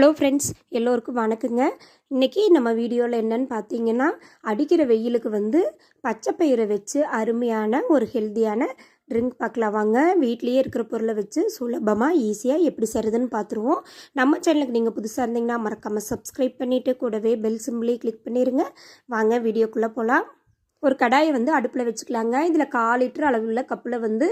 Hello friends எல்லோருக்கும் வணக்கங்க. இன்றைக்கி நம்ம வீடியோவில் என்னன்னு பார்த்தீங்கன்னா அடிக்கிற வெயிலுக்கு வந்து பச்சை பயிரை வச்சு அருமையான ஒரு ஹெல்த்தியான ட்ரிங்க் பார்க்கலாம் வாங்க. வீட்லேயே இருக்கிற பொருளை வச்சு சுலபமாக ஈஸியாக எப்படி செய்கிறதுன்னு பார்த்துருவோம் நம்ம சேனலுக்கு நீங்கள் புதுசாக இருந்தீங்கன்னா மறக்காமல் சப்ஸ்கிரைப் பண்ணிவிட்டு கூடவே பெல் சிம்பிளையும் கிளிக் பண்ணிடுங்க வாங்க வீடியோக்குள்ளே போகலாம் ஒரு கடாயை வந்து அடுப்பில் வச்சுக்கலாங்க. இதில் கால் லிட்டர் அளவுள்ள கப்பில் வந்து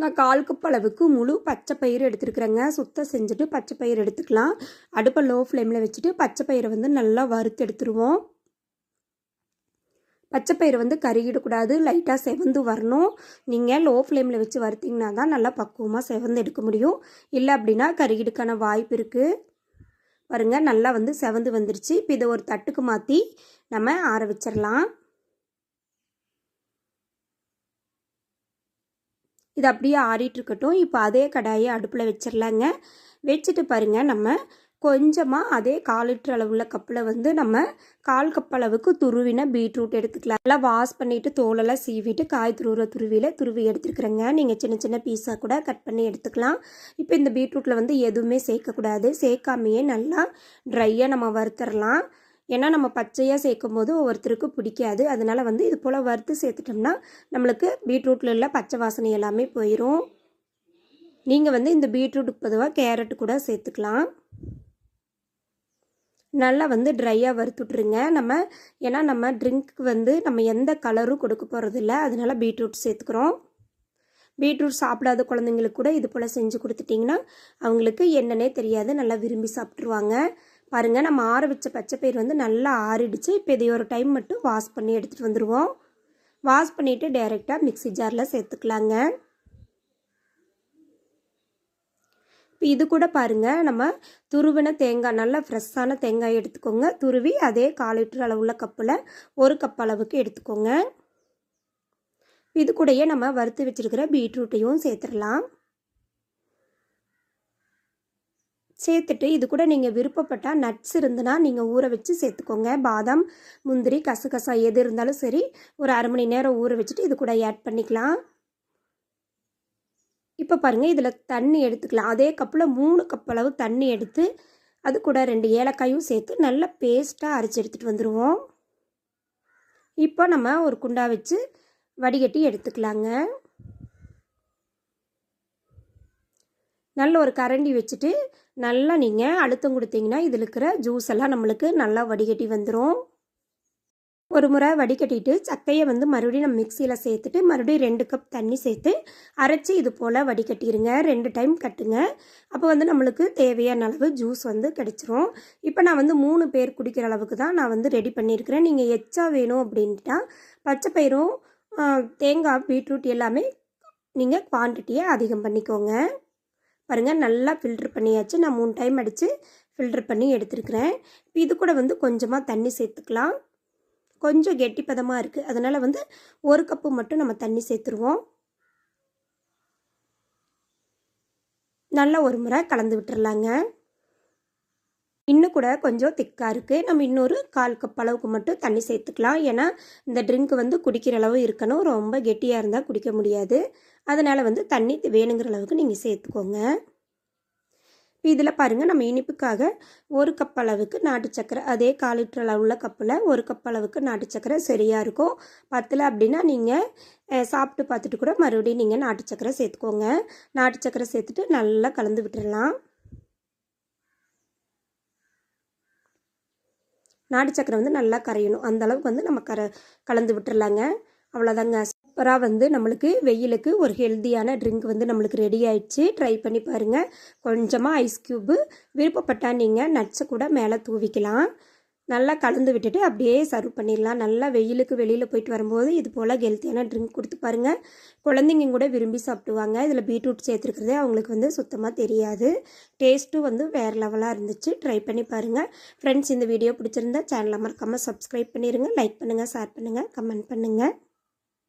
நான் கால் கப் அளவுக்கு முழு பச்சை பயிர் எடுத்துருக்குறேங்க. சுத்தம் செஞ்சுட்டு பச்சை பயிர் எடுத்துக்கலாம். அடுப்பை லோ ஃப்ளேமில் வச்சுட்டு பச்சை பயிரை வந்து நல்லா வறுத்து எடுத்துருவோம். பச்சை பயிர் வந்து கருகிடக்கூடாது லைட்டாக செவந்து வரணும். நீங்கள் லோ ஃப்ளேமில் வச்சு வறுத்திங்கன்னா தான் நல்லா பக்குவமாக செவந்து எடுக்க முடியும். இல்லை அப்படின்னா கருகிடுக்கான வாய்ப்பு இருக்குது பாருங்கள் நல்லா வந்து செவந்து வந்துருச்சு. இப்போ இதை ஒரு தட்டுக்கு மாற்றி நம்ம ஆற வச்சிடலாம் இது அப்படியே ஆறிட்டு இருக்கட்டும் இப்போ அதே கடாயை அடுப்பில் வச்சிடலாங்க வச்சுட்டு பாருங்கள் நம்ம கொஞ்சமாக அதே கால் லிட்டர் அளவுள்ள கப்பில் வந்து நம்ம கால் கப் அளவுக்கு துருவின பீட்ரூட் எடுத்துக்கலாம். நல்லா வாஷ் பண்ணிவிட்டு தோலெல்லாம் சீவிட்டு காய் துருவுற துருவியில் துருவி எடுத்துருக்குறேங்க நீங்கள் சின்ன சின்ன பீஸாக கூட கட் பண்ணி எடுத்துக்கலாம். இப்போ இந்த பீட்ரூட்டில் வந்து எதுவுமே சேர்க்கக்கூடாது. சேர்க்காமையே நல்லா ட்ரையாக நம்ம வறுத்துடலாம் ஏன்னா நம்ம பச்சையாக சேர்க்கும் போது ஒவ்வொருத்தருக்கு பிடிக்காது. அதனால் வந்து இது போல் வறுத்து சேர்த்துட்டோம்னா நம்மளுக்கு பீட்ரூட்டில் உள்ள பச்சை வாசனை எல்லாமே போயிடும் நீங்கள் வந்து இந்த பீட்ரூட்டுக்கு பொதுவாக கேரட் கூட சேர்த்துக்கலாம். நல்லா வந்து ட்ரையாக வறுத்துட்ருங்க நம்ம ஏன்னா நம்ம ட்ரிங்க்கு வந்து நம்ம எந்த கலரும் கொடுக்க போகிறதில்ல அதனால பீட்ரூட் சேர்த்துக்கிறோம். பீட்ரூட் சாப்பிடாத குழந்தைங்களுக்கு கூட இது போல் செஞ்சு கொடுத்துட்டிங்கன்னா அவங்களுக்கு என்னன்னே தெரியாது. நல்லா விரும்பி சாப்பிட்ருவாங்க பாருங்கள் நம்ம ஆற வச்ச பச்சை பயிர் வந்து நல்லா ஆறிடுச்சு. இப்போ இதை ஒரு டைம் மட்டும் வாஷ் பண்ணி எடுத்துகிட்டு வந்துடுவோம் வாஷ் பண்ணிவிட்டு டைரெக்டாக மிக்சி ஜாரில் சேர்த்துக்கலாங்க. இப்போ இது கூட பாருங்கள் நம்ம துருவின தேங்காய் நல்லா ஃப்ரெஷ்ஷான தேங்காய் எடுத்துக்கோங்க. துருவி அதே கால் லிட்டர் அளவுள்ள கப்பில் ஒரு கப் அளவுக்கு எடுத்துக்கோங்க. இது கூடயே நம்ம வறுத்து வச்சுருக்கிற பீட்ரூட்டையும் சேர்த்துடலாம். சேர்த்துட்டு இது கூட நீங்கள் விருப்பப்பட்டால் நட்ஸ் இருந்துன்னா நீங்கள் ஊற வச்சு சேர்த்துக்கோங்க. பாதாம் முந்திரி கசகசா எது இருந்தாலும் சரி ஒரு அரை மணி நேரம் ஊற வச்சுட்டு இது கூட ஆட் பண்ணிக்கலாம். இப்போ பாருங்கள் இதில் தண்ணி எடுத்துக்கலாம். அதே கப்பில் மூணு கப் அளவு தண்ணி எடுத்து அது கூட ரெண்டு ஏலக்காயும் சேர்த்து நல்லா பேஸ்ட்டாக அரைச்சி எடுத்துகிட்டு வந்துடுவோம் இப்போ நம்ம ஒரு குண்டா வச்சு வடிகட்டி எடுத்துக்கலாங்க. நல்ல ஒரு கரண்டி வச்சுட்டு நல்லா நீங்கள் அழுத்தம் கொடுத்தீங்கன்னா இதில் இருக்கிற ஜூஸ் எல்லாம் நம்மளுக்கு நல்லா வடிகட்டி வந்துடும் ஒரு முறை வடிகட்டிட்டு சக்கையை வந்து மறுபடியும் நம்ம மிக்சியில் சேர்த்துட்டு மறுபடியும் ரெண்டு கப் தண்ணி சேர்த்து அரைச்சி இது போல் வடிகட்டிடுங்க ரெண்டு டைம் கட்டுங்க. அப்போ வந்து நம்மளுக்கு தேவையான அளவு ஜூஸ் வந்து கிடச்சிரும். இப்போ நான் வந்து மூணு பேர் குடிக்கிற அளவுக்கு தான் நான் வந்து ரெடி பண்ணியிருக்கிறேன் நீங்கள் எச்சா வேணும் அப்படின்ட்டா பச்சை பயிரும் தேங்காய் பீட்ரூட் எல்லாமே நீங்கள் குவான்டிட்டியை அதிகம் பண்ணிக்கோங்க. பாருங்கள் நல்லா ஃபில்ட்ரு பண்ணியாச்சு. நான் மூணு டைம் அடித்து ஃபில்ட்ரு பண்ணி எடுத்துருக்கிறேன். இப்போ இது கூட வந்து கொஞ்சமாக தண்ணி சேர்த்துக்கலாம். கொஞ்சம் கெட்டிப்பதமாக இருக்குது அதனால் வந்து ஒரு கப்பு மட்டும் நம்ம தண்ணி சேர்த்துருவோம். நல்லா ஒரு முறை கலந்து விட்டுறலாங்க. இன்னும் கூட கொஞ்சம் திக்காக இருக்குது நம்ம இன்னொரு கால் கப் அளவுக்கு மட்டும் தண்ணி சேர்த்துக்கலாம். ஏன்னா இந்த ட்ரிங்க் வந்து குடிக்கிற அளவு இருக்கணும். ரொம்ப கெட்டியாக இருந்தால் குடிக்க முடியாது. அதனால் வந்து தண்ணி வேணுங்கிற அளவுக்கு நீங்கள் சேர்த்துக்கோங்க. இதில் பாருங்கள் நம்ம இனிப்புக்காக ஒரு கப் அளவுக்கு நாட்டு சக்கரை அதே கால் லிட்டர் அளவுள்ள கப்பில் ஒரு கப் அளவுக்கு நாட்டு சக்கரை சரியாக இருக்கும். பத்தில் அப்படின்னா நீங்கள் சாப்பிட்டு பார்த்துட்டு கூட மறுபடியும் நீங்கள் நாட்டு சக்கரை சேர்த்துக்கோங்க. நாட்டு சக்கரை சேர்த்துட்டு நல்லா கலந்து விட்டுடலாம் நாட்டு சக்கரை வந்து நல்லா கரையணும். அந்த அளவுக்கு வந்து நம்ம கர கலந்து விட்டுடலாங்க அவ்வளோதாங்க சூப்பராக வந்து நம்மளுக்கு வெயிலுக்கு ஒரு ஹெல்த்தியான ட்ரிங்க் வந்து நம்மளுக்கு ரெடி ஆயிடுச்சு. ட்ரை பண்ணி பாருங்கள் கொஞ்சமாக ஐஸ் க்யூப்பு விருப்பப்பட்டால் நீங்கள் நட்ஸை கூட மேலே தூவிக்கலாம். நல்லா கலந்து விட்டுட்டு அப்படியே சர்வ் பண்ணிடலாம். நல்லா வெயிலுக்கு வெளியில் போயிட்டு வரும்போது இது போல் ஹெல்த்தியான ட்ரிங்க் கொடுத்து பாருங்கள் குழந்தைங்க கூட விரும்பி சாப்பிடுவாங்க. இதில் பீட்ரூட் சேர்த்துருக்கிறதே அவங்களுக்கு வந்து சுத்தமாக தெரியாது. டேஸ்ட்டும் வந்து வேறு லெவலாக இருந்துச்சு. ட்ரை பண்ணி பாருங்கள் ஃப்ரெண்ட்ஸ் இந்த வீடியோ பிடிச்சிருந்தா சேனலை மறக்காமல் சப்ஸ்கிரைப் பண்ணிடுங்க லைக் பண்ணுங்கள் ஷேர் பண்ணுங்கள் கமெண்ட் பண்ணுங்கள்